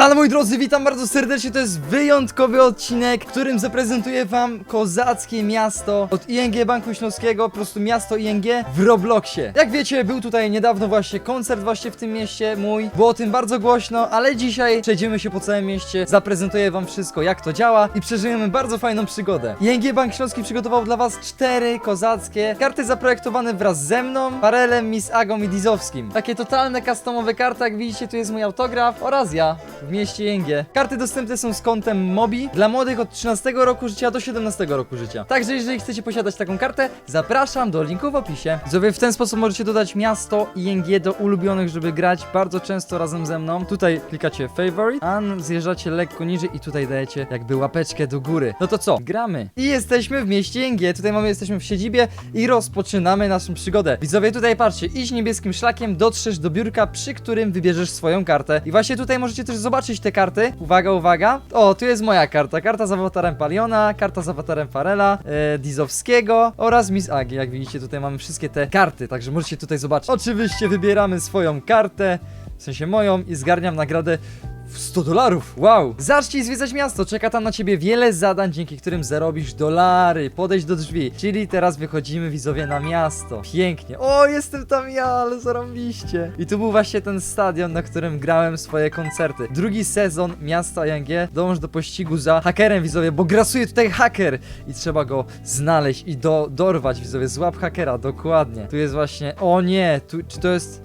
Ale moi drodzy, witam bardzo serdecznie, to jest wyjątkowy odcinek, w którym zaprezentuję wam kozackie miasto od ING Banku Śląskiego, po prostu miasto ING w Robloxie. Jak wiecie, był tutaj niedawno właśnie koncert właśnie w tym mieście mój, było o tym bardzo głośno, ale dzisiaj przejdziemy się po całym mieście, zaprezentuję wam wszystko, jak to działa i przeżyjemy bardzo fajną przygodę. ING Bank Śląski przygotował dla was cztery kozackie karty zaprojektowane wraz ze mną, Parelem, Miss Agą i Dizowskim. Takie totalne customowe karty, jak widzicie, tu jest mój autograf oraz ja w mieście ING. Karty dostępne są z kontem Mobi dla młodych od 13 roku życia do 17 roku życia. Także jeżeli chcecie posiadać taką kartę, zapraszam do linku w opisie. Widzowie, w ten sposób możecie dodać miasto ING do ulubionych, żeby grać bardzo często razem ze mną. Tutaj klikacie favorite, a zjeżdżacie lekko niżej i tutaj dajecie jakby łapeczkę do góry. No to co? Gramy. I jesteśmy w mieście ING. Tutaj mamy, jesteśmy w siedzibie i rozpoczynamy naszą przygodę. Widzowie, tutaj patrzcie, idź niebieskim szlakiem, dotrzesz do biurka, przy którym wybierzesz swoją kartę. I właśnie tutaj możecie też zobaczyć te karty. Uwaga, uwaga. O, tu jest moja karta. Karta z awatarem Paliona, karta z awatarem Farela, e, Dizowskiego oraz Miss Agi. Jak widzicie, tutaj mamy wszystkie te karty, także możecie tutaj zobaczyć. Oczywiście wybieramy swoją kartę, w sensie moją i zgarniam nagrodę 100 dolarów, wow! Zacznij zwiedzać miasto, czeka tam na ciebie wiele zadań, dzięki którym zarobisz dolary, podejdź do drzwi. Czyli teraz wychodzimy widzowie na miasto. Pięknie. O, jestem tam ja, ale zarąbiście. I tu był właśnie ten stadion, na którym grałem swoje koncerty. Drugi sezon Miasta ING, dąż do pościgu za hakerem widzowie, bo grasuje tutaj haker i trzeba go znaleźć i do, dorwać widzowie, złap hakera, dokładnie. Tu jest właśnie, o nie, tu, czy to jest...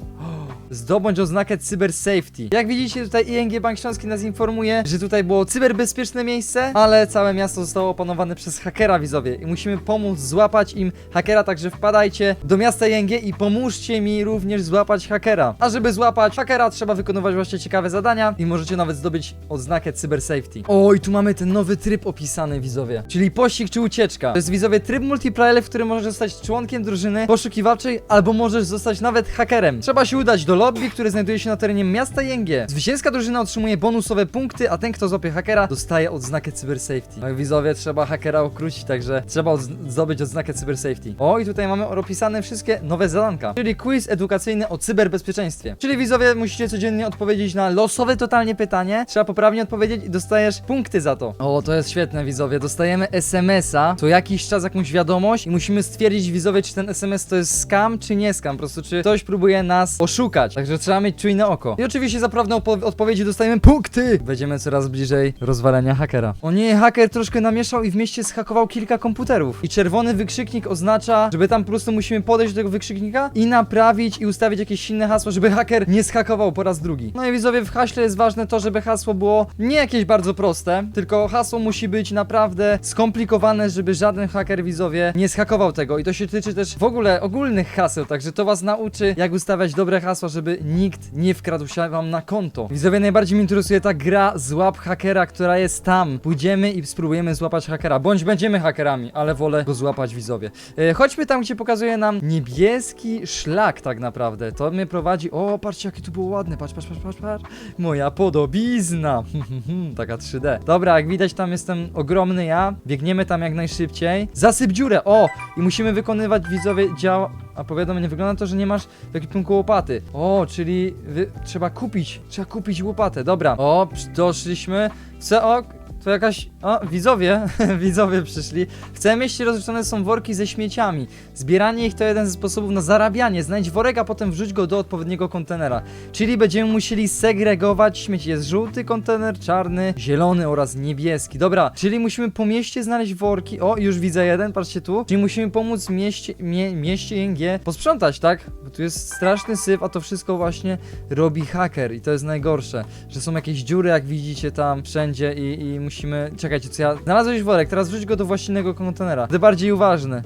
Zdobądź oznakę Cyber Safety. Jak widzicie, tutaj ING Bank Śląski nas informuje, że tutaj było cyberbezpieczne miejsce, ale całe miasto zostało opanowane przez hakera widzowie i musimy pomóc złapać im hakera, także wpadajcie do miasta ING i pomóżcie mi również złapać hakera. A żeby złapać hakera, trzeba wykonywać właśnie ciekawe zadania i możecie nawet zdobyć odznakę Cyber Safety. O, i tu mamy ten nowy tryb opisany widzowie, czyli pościg czy ucieczka. To jest widzowie tryb multiplayer, w którym możesz zostać członkiem drużyny poszukiwawczej albo możesz zostać nawet hakerem. Trzeba się udać do lobby, które znajduje się na terenie miasta ING. Zwycięska drużyna otrzymuje bonusowe punkty, a ten kto złapie hakera dostaje odznakę Cyber Safety. No widzowie, trzeba hakera ukrócić, także trzeba odz- zdobyć odznakę Cyber Safety. O, i tutaj mamy opisane wszystkie nowe zadanka, czyli quiz edukacyjny o cyberbezpieczeństwie. Czyli widzowie, musicie codziennie odpowiedzieć na losowe totalnie pytanie, trzeba poprawnie odpowiedzieć i dostajesz punkty za to. O, to jest świetne widzowie, dostajemy SMS-a, co jakiś czas jakąś wiadomość i musimy stwierdzić widzowie, czy ten SMS to jest scam, czy nie scam, po prostu czy ktoś próbuje nas oszukać. Także trzeba mieć czujne oko. I oczywiście za opo- odpowiedzi dostajemy punkty! Będziemy coraz bliżej rozwalenia hakera. O nie, haker troszkę namieszał i w mieście schakował kilka komputerów. I czerwony wykrzyknik oznacza, że tam po prostu musimy podejść do tego wykrzyknika i naprawić i ustawić jakieś inne hasło, żeby haker nie schakował po raz drugi. No i widzowie, w haśle jest ważne to, żeby hasło było nie jakieś bardzo proste, tylko hasło musi być naprawdę skomplikowane, żeby żaden haker widzowie nie schakował tego. I to się tyczy też w ogóle ogólnych haseł, także to was nauczy, jak ustawiać dobre hasła, żeby nikt nie wkradł się wam na konto. Widzowie, najbardziej mnie interesuje ta gra Złap Hakera, która jest tam. Pójdziemy i spróbujemy złapać hakera, bądź będziemy hakerami, ale wolę go złapać widzowie. E, chodźmy tam, gdzie pokazuje nam niebieski szlak tak naprawdę. To mnie prowadzi... O, patrzcie, jakie tu było ładne. Patrz, patrz, patrz, patrz, patrz. Moja podobizna. Taka 3D. Dobra, jak widać, tam jestem ogromny ja. Biegniemy tam jak najszybciej. Zasyp dziurę. O! I musimy wykonywać widzowie działa... A powiadomienie, wygląda to, że nie masz w ekwipunku łopaty. O, czyli wy... trzeba kupić, trzeba kupić łopatę, dobra. O, doszliśmy. Co, o, to jakaś... O, widzowie, widzowie przyszli. W całym mieście rozrzucone są worki ze śmieciami. Zbieranie ich to jeden ze sposobów na zarabianie. Znajdź worek, a potem wrzuć go do odpowiedniego kontenera. Czyli będziemy musieli segregować śmieci. Jest żółty kontener, czarny, zielony oraz niebieski. Dobra, czyli musimy po mieście znaleźć worki. O, już widzę jeden, patrzcie tu. Czyli musimy pomóc mieście, mie, mieście ING posprzątać, tak? Bo tu jest straszny syf, a to wszystko właśnie robi haker i to jest najgorsze, że są jakieś dziury, jak widzicie tam wszędzie i, i musimy... Czekajcie, co ja... Znalazłeś worek, teraz wrzuć go do właściwego kontenera. Będę bardziej uważny.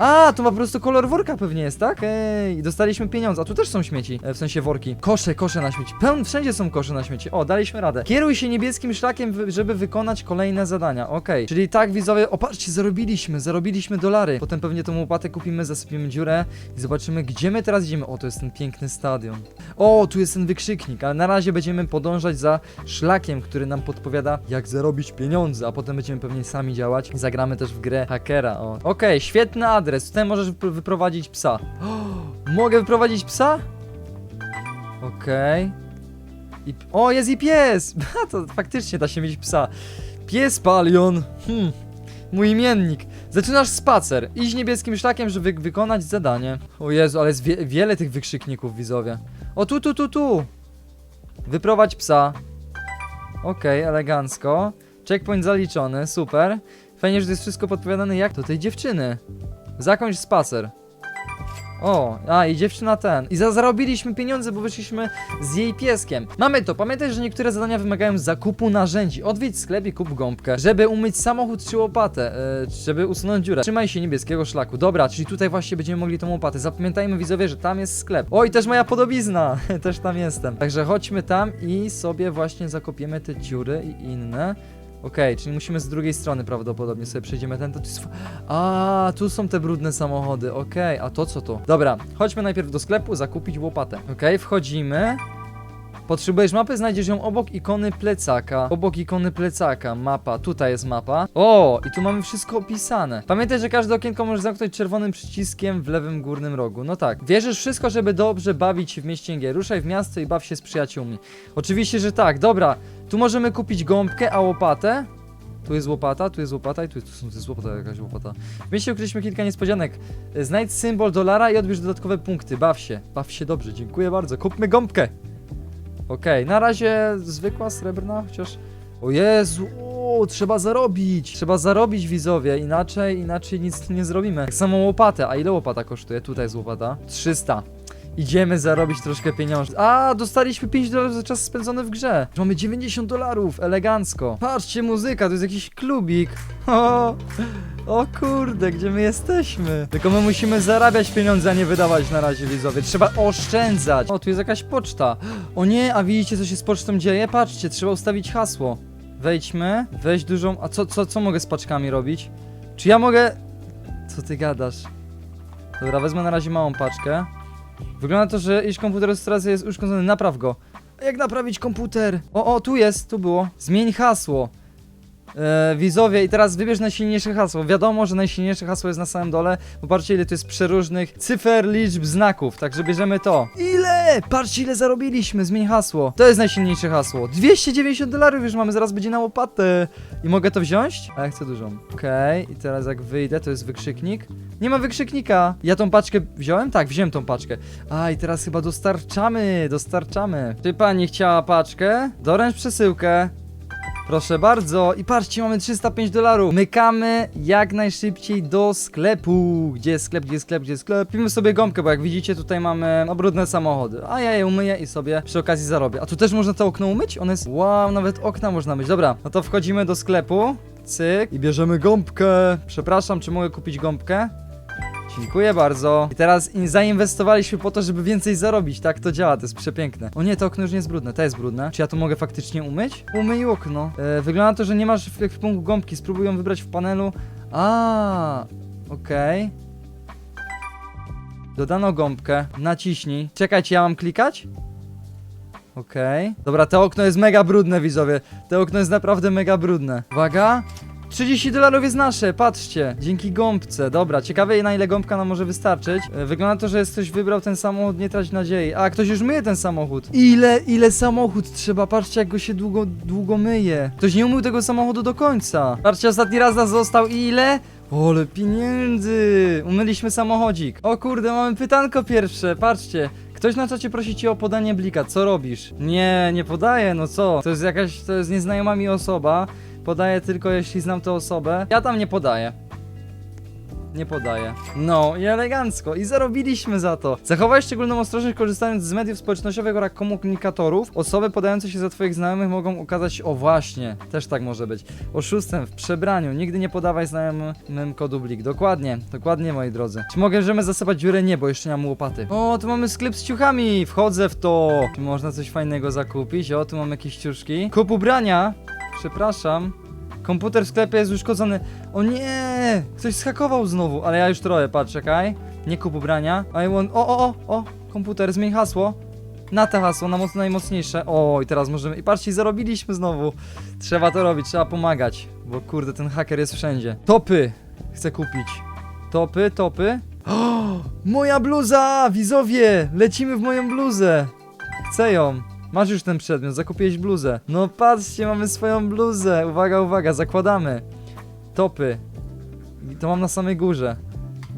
A, to po prostu kolor worka pewnie jest, tak? Ej, dostaliśmy pieniądze, a tu też są śmieci, e, w sensie worki. Kosze, kosze na śmieci. Pełn, wszędzie są kosze na śmieci. O, daliśmy radę. Kieruj się niebieskim szlakiem, żeby wykonać kolejne zadania. Okej, czyli tak widzowie, o patrzcie, zarobiliśmy, zarobiliśmy dolary. Potem pewnie tą łopatę kupimy, zasypimy dziurę i zobaczymy, gdzie my teraz idziemy. O, to jest ten piękny stadion. O, tu jest ten wykrzyknik, ale na razie będziemy podążać za szlakiem, który nam podpowiada, jak zarobić pieniądze, a potem będziemy pewnie sami działać. Zagramy też w grę hakera. O, okej, świetny adres. Tutaj możesz wypro- wyprowadzić psa. O, mogę wyprowadzić psa? Okej. I, o, jest i pies! To faktycznie da się mieć psa. Pies Palion. Hmm. Mój imiennik. Zaczynasz spacer. Idź niebieskim szlakiem, żeby wykonać zadanie. O Jezu, ale jest wie wiele tych wykrzykników, widzowie. O, tu, tu, tu, tu. Wyprowadź psa. Okej, elegancko. Checkpoint zaliczony, super. Fajnie, że to jest wszystko podpowiadane jak do tej dziewczyny. Zakończ spacer. O, a i dziewczyna ten. I za zarobiliśmy pieniądze, bo wyszliśmy z jej pieskiem. Mamy to. Pamiętaj, że niektóre zadania wymagają zakupu narzędzi. Odwiedź sklep i kup gąbkę, żeby umyć samochód czy łopatę, e, żeby usunąć dziurę. Trzymaj się niebieskiego szlaku. Dobra, czyli tutaj właśnie będziemy mogli tą łopatę. Zapamiętajmy widzowie, że tam jest sklep. Oj, też moja podobizna. też tam jestem. Także chodźmy tam i sobie właśnie zakopiemy te dziury i inne. Okej, czyli musimy z drugiej strony prawdopodobnie sobie przejdziemy ten. To jest... A, tu są te brudne samochody. Okej, a to co to? Dobra, chodźmy najpierw do sklepu zakupić łopatę. Okej, wchodzimy. Potrzebujesz mapy, znajdziesz ją obok ikony plecaka. Obok ikony plecaka, mapa, tutaj jest mapa. O, i tu mamy wszystko opisane. Pamiętaj, że każde okienko możesz zamknąć czerwonym przyciskiem w lewym górnym rogu. No tak. Wierzysz wszystko, żeby dobrze bawić się w mieście G. Ruszaj w miasto i baw się z przyjaciółmi. Oczywiście, że tak. Dobra, tu możemy kupić gąbkę, a łopatę? Tu jest łopata, tu jest łopata i tu jest, tu jest łopata, jakaś łopata. W mieście ukryliśmy kilka niespodzianek. Znajdź symbol dolara i odbierz dodatkowe punkty. Baw się, baw się dobrze, dziękuję bardzo. Kupmy gąbkę. Okej, na razie zwykła srebrna, chociaż... O Jezu, o, trzeba zarobić. Trzeba zarobić widzowie, inaczej, inaczej nic tu nie zrobimy. Tak samo łopatę, a ile łopata kosztuje? Tutaj jest łopata. 300. Idziemy zarobić troszkę pieniędzy. A, dostaliśmy 5 dolarów za czas spędzony w grze. Mamy 90 dolarów, elegancko. Patrzcie, muzyka, to jest jakiś klubik. O, o kurde, gdzie my jesteśmy? Tylko my musimy zarabiać pieniądze, a nie wydawać na razie, widzowie. Trzeba oszczędzać. O, tu jest jakaś poczta. O nie, a widzicie, co się z pocztą dzieje? Patrzcie, trzeba ustawić hasło. Wejdźmy, weź dużą... A co, co, co mogę z paczkami robić? Czy ja mogę... Co ty gadasz? Dobra, wezmę na razie małą paczkę. Wygląda to, że iż komputer rejestracji jest uszkodzony, napraw go. Jak naprawić komputer? O, o, tu jest, tu było. Zmień hasło. E, widzowie, i teraz wybierz najsilniejsze hasło. Wiadomo, że najsilniejsze hasło jest na samym dole. Popatrzcie, ile tu jest przeróżnych cyfer, liczb, znaków. Także bierzemy to. Ile? Patrzcie, ile zarobiliśmy. Zmień hasło. To jest najsilniejsze hasło. 290 dolarów już mamy, zaraz będzie na łopatę. I mogę to wziąć? A ja chcę dużą. Okej, i teraz jak wyjdę, to jest wykrzyknik. Nie ma wykrzyknika. Ja tą paczkę wziąłem? Tak, wziąłem tą paczkę. A, i teraz chyba dostarczamy, dostarczamy. Czy pani chciała paczkę? Doręcz przesyłkę. Proszę bardzo. I patrzcie, mamy 305 dolarów. Mykamy jak najszybciej do sklepu. Gdzie jest sklep, gdzie jest sklep, gdzie jest sklep? Pijmy sobie gąbkę, bo jak widzicie, tutaj mamy no, brudne samochody. A ja je umyję i sobie przy okazji zarobię. A tu też można to okno umyć? One jest... Wow, nawet okna można myć. Dobra, no to wchodzimy do sklepu. Cyk. I bierzemy gąbkę. Przepraszam, czy mogę kupić gąbkę? Dziękuję bardzo. I teraz in- zainwestowaliśmy po to, żeby więcej zarobić. Tak to działa, to jest przepiękne. O nie, to okno już nie jest brudne, to jest brudne. Czy ja to mogę faktycznie umyć? Umyj okno. E, wygląda to, że nie masz w ekwipunku gąbki. Spróbuj ją wybrać w panelu. A, okej. Dodano gąbkę. Naciśnij. Czekajcie, ja mam klikać? Okej. Dobra, to okno jest mega brudne, widzowie. To okno jest naprawdę mega brudne. Uwaga. 30 dolarów jest nasze, patrzcie. Dzięki gąbce. Dobra, ciekawe na ile gąbka nam może wystarczyć. E, Wygląda to, że jest ktoś wybrał ten samochód, nie trać nadziei. A, ktoś już myje ten samochód. Ile, ile samochód trzeba? Patrzcie, jak go się długo, długo myje. Ktoś nie umył tego samochodu do końca. Patrzcie, ostatni raz nas został ile? Ole pieniędzy! Umyliśmy samochodzik. O kurde, mamy pytanko pierwsze, patrzcie. Ktoś na czacie prosi cię o podanie blika, co robisz? Nie, nie podaję, no co? To jest jakaś, to jest nieznajoma mi osoba. Podaję tylko jeśli znam tę osobę. Ja tam nie podaję. Nie podaję. No i elegancko. I zarobiliśmy za to. Zachowaj szczególną ostrożność korzystając z mediów społecznościowych oraz komunikatorów. Osoby podające się za twoich znajomych mogą ukazać o właśnie, też tak może być, oszustem w przebraniu. Nigdy nie podawaj znajomym kodu blik. Dokładnie, dokładnie moi drodzy. Czy możemy zasypać dziurę? Nie, bo jeszcze nie mam łopaty. O, tu mamy sklep z ciuchami. Wchodzę w to. Czy można coś fajnego zakupić? O, tu mam jakieś ciuszki. Kup ubrania. Przepraszam. Komputer w sklepie jest uszkodzony. O nie! Ktoś schakował znowu, ale ja już trochę, patrz, czekaj. Nie kup ubrania. I want... O, o, o, o! Komputer, zmień hasło. Na te hasło, na moc najmocniejsze. O, i teraz możemy... I patrzcie, zarobiliśmy znowu. Trzeba to robić, trzeba pomagać. Bo kurde, ten haker jest wszędzie. Topy! Chcę kupić. Topy, topy. O, moja bluza! Widzowie! Lecimy w moją bluzę! Chcę ją. Masz już ten przedmiot, zakupiłeś bluzę. No patrzcie, mamy swoją bluzę. Uwaga, uwaga, zakładamy. Topy. I to mam na samej górze.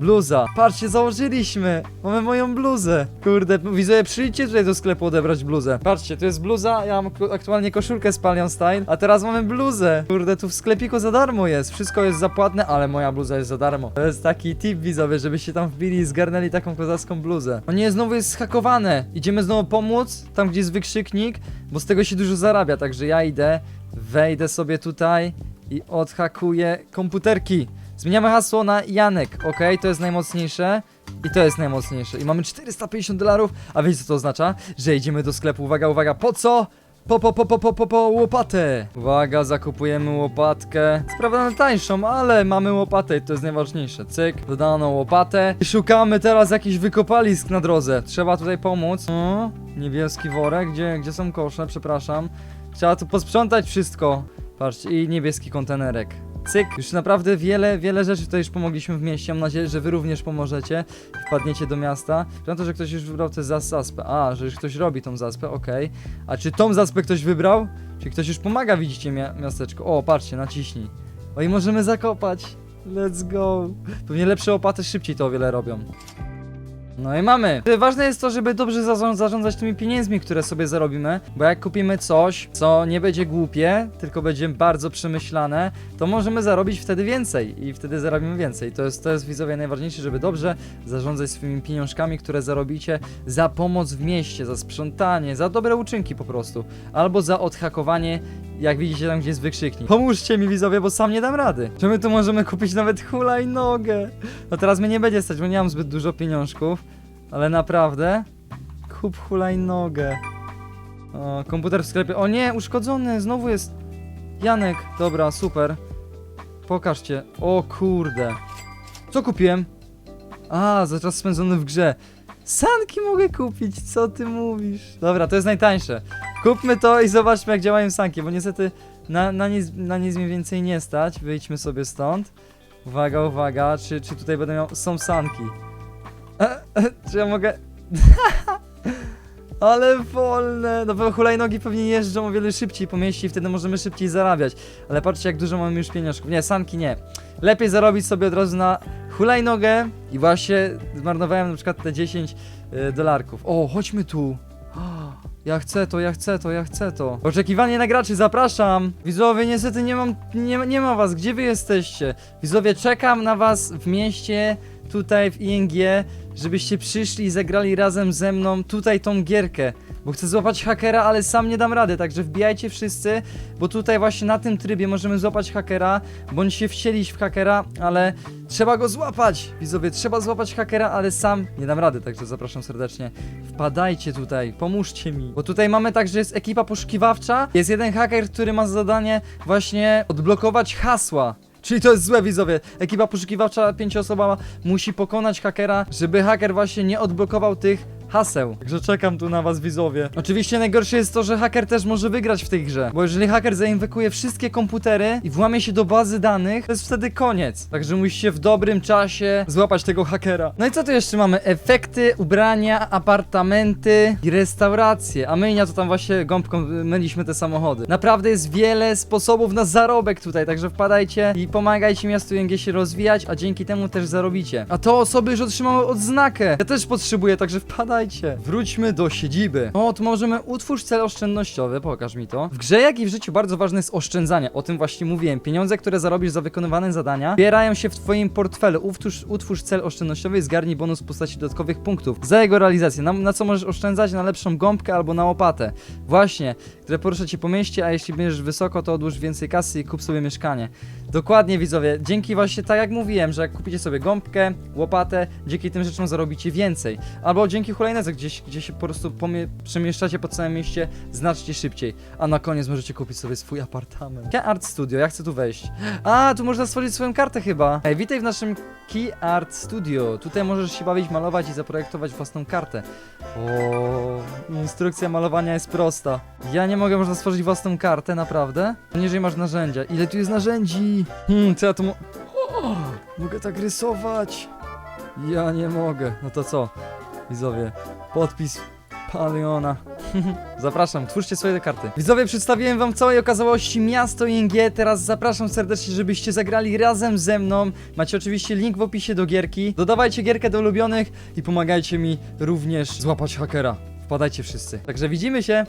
Bluza. Patrzcie, założyliśmy. Mamy moją bluzę. Kurde, widzowie, przyjdźcie tutaj do sklepu odebrać bluzę. Patrzcie, to jest bluza, ja mam aktualnie koszulkę z Palion Style, a teraz mamy bluzę. Kurde, tu w sklepiku za darmo jest. Wszystko jest zapłatne, ale moja bluza jest za darmo. To jest taki tip, widzowie, żebyście tam wbili i zgarnęli taką kozacką bluzę. O nie, znowu jest zhakowane. Idziemy znowu pomóc, tam gdzie jest wykrzyknik, bo z tego się dużo zarabia, także ja idę, wejdę sobie tutaj i odhakuję komputerki. Zmieniamy hasło na Janek, ok? To jest najmocniejsze i to jest najmocniejsze. I mamy 450 dolarów, a wiecie co to oznacza? Że idziemy do sklepu, uwaga, uwaga, po co? Po, po, po, po, po, po, po łopatę! Uwaga, zakupujemy łopatkę. Sprawdzamy tańszą, ale mamy łopatę i to jest najważniejsze. Cyk, dodano łopatę. Szukamy teraz jakichś wykopalisk na drodze. Trzeba tutaj pomóc. O, niebieski worek, gdzie, gdzie są kosze, przepraszam. Trzeba tu posprzątać wszystko. Patrzcie, i niebieski kontenerek. Cyk, już naprawdę wiele, wiele rzeczy tutaj już pomogliśmy w mieście. Mam nadzieję, że wy również pomożecie. Wpadniecie do miasta. Na to, że ktoś już wybrał tę zas- zaspę. A, że już ktoś robi tą zaspę, okej. A czy tą zaspę ktoś wybrał? Czy ktoś już pomaga, widzicie, mia miasteczko? O, patrzcie, naciśnij. O i możemy zakopać. Let's go. Pewnie lepsze opaty szybciej to o wiele robią. No i mamy. Ważne jest to, żeby dobrze zarząd- zarządzać tymi pieniędzmi, które sobie zarobimy, bo jak kupimy coś, co nie będzie głupie, tylko będzie bardzo przemyślane, to możemy zarobić wtedy więcej i wtedy zarobimy więcej. To jest, to jest widzowie najważniejsze, żeby dobrze zarządzać swoimi pieniążkami, które zarobicie za pomoc w mieście, za sprzątanie, za dobre uczynki po prostu, albo za odhakowanie jak widzicie tam, gdzie jest wykrzyknik. Pomóżcie mi widzowie, bo sam nie dam rady. Czy my tu możemy kupić nawet hulajnogę? No teraz mnie nie będzie stać, bo nie mam zbyt dużo pieniążków. Ale naprawdę? Kup hulajnogę. O, komputer w sklepie. O nie, uszkodzony, znowu jest. Janek, dobra, super. Pokażcie. O kurde. Co kupiłem? A, za czas spędzony w grze. Sanki mogę kupić, co ty mówisz? Dobra, to jest najtańsze. Kupmy to i zobaczmy jak działają sanki, bo niestety na, na, nic, na nic mniej więcej nie stać. Wyjdźmy sobie stąd. Uwaga, uwaga, czy, czy tutaj będę miał... Są sanki. E, e, czy ja mogę... Ale wolne! No bo hulajnogi pewnie jeżdżą o wiele szybciej po mieście i wtedy możemy szybciej zarabiać. Ale patrzcie jak dużo mamy już pieniążków. Nie, sanki nie. Lepiej zarobić sobie od razu na hulajnogę i właśnie zmarnowałem na przykład te 10 y, dolarków. O, chodźmy tu. Ja chcę to, ja chcę to, ja chcę to. Oczekiwanie na graczy, zapraszam! Widzowie, niestety nie mam, nie, nie ma was, gdzie wy jesteście? Widzowie, czekam na was w mieście, tutaj w ING, żebyście przyszli i zagrali razem ze mną tutaj tą gierkę. Bo chcę złapać hakera, ale sam nie dam rady, także wbijajcie wszyscy, bo tutaj właśnie na tym trybie możemy złapać hakera, bądź się wcielić w hakera, ale trzeba go złapać! Widzowie, trzeba złapać hakera, ale sam nie dam rady, także zapraszam serdecznie. Wpadajcie tutaj, pomóżcie mi. Bo tutaj mamy także jest ekipa poszukiwawcza, jest jeden haker, który ma za zadanie właśnie odblokować hasła. Czyli to jest złe widzowie. Ekipa poszukiwawcza pięcioosobowa musi pokonać hakera, żeby haker właśnie nie odblokował tych haseł. Także czekam tu na was widzowie. Oczywiście najgorsze jest to, że haker też może wygrać w tej grze. Bo jeżeli haker zainwekuje wszystkie komputery i włamie się do bazy danych, to jest wtedy koniec. Także musicie w dobrym czasie złapać tego hakera. No i co tu jeszcze mamy? Efekty, ubrania, apartamenty i restauracje. A myjnia to tam właśnie gąbką myliśmy te samochody. Naprawdę jest wiele sposobów na zarobek tutaj, także wpadajcie i pomagajcie miastu ING się rozwijać, a dzięki temu też zarobicie. A to osoby już otrzymały odznakę. Ja też potrzebuję, także wpadajcie. Wróćmy do siedziby. O, tu możemy utwórz cel oszczędnościowy, pokaż mi to. W grze, jak i w życiu bardzo ważne jest oszczędzanie. O tym właśnie mówiłem. Pieniądze, które zarobisz za wykonywane zadania, zbierają się w twoim portfelu. Utwórz, utwórz cel oszczędnościowy i zgarnij bonus w postaci dodatkowych punktów za jego realizację. Na, na co możesz oszczędzać? Na lepszą gąbkę albo na łopatę. Właśnie, które porusza cię po mieście, a jeśli będziesz wysoko, to odłóż więcej kasy i kup sobie mieszkanie. Dokładnie widzowie, dzięki właśnie tak jak mówiłem, że jak kupicie sobie gąbkę, łopatę, dzięki tym rzeczom zarobicie więcej. Albo dzięki hulajnodze, gdzieś, gdzie się po prostu pomie- przemieszczacie po całym mieście znacznie szybciej. A na koniec możecie kupić sobie swój apartament. Key Art Studio, ja chcę tu wejść. A, tu można stworzyć swoją kartę chyba. Ej, witaj w naszym Key Art Studio. Tutaj możesz się bawić, malować i zaprojektować własną kartę. O, instrukcja malowania jest prosta. Ja nie mogę, można stworzyć własną kartę, naprawdę? Niżej masz narzędzia. Ile tu jest narzędzi? Hmm, co ja tu mo... O, mogę tak rysować. Ja nie mogę. No to co? Widzowie, podpis Paliona. Zapraszam, twórzcie swoje karty. Widzowie, przedstawiłem wam całej okazałości miasto ING. Teraz zapraszam serdecznie, żebyście zagrali razem ze mną. Macie oczywiście link w opisie do gierki. Dodawajcie gierkę do ulubionych i pomagajcie mi również złapać hakera. Wpadajcie wszyscy. Także widzimy się.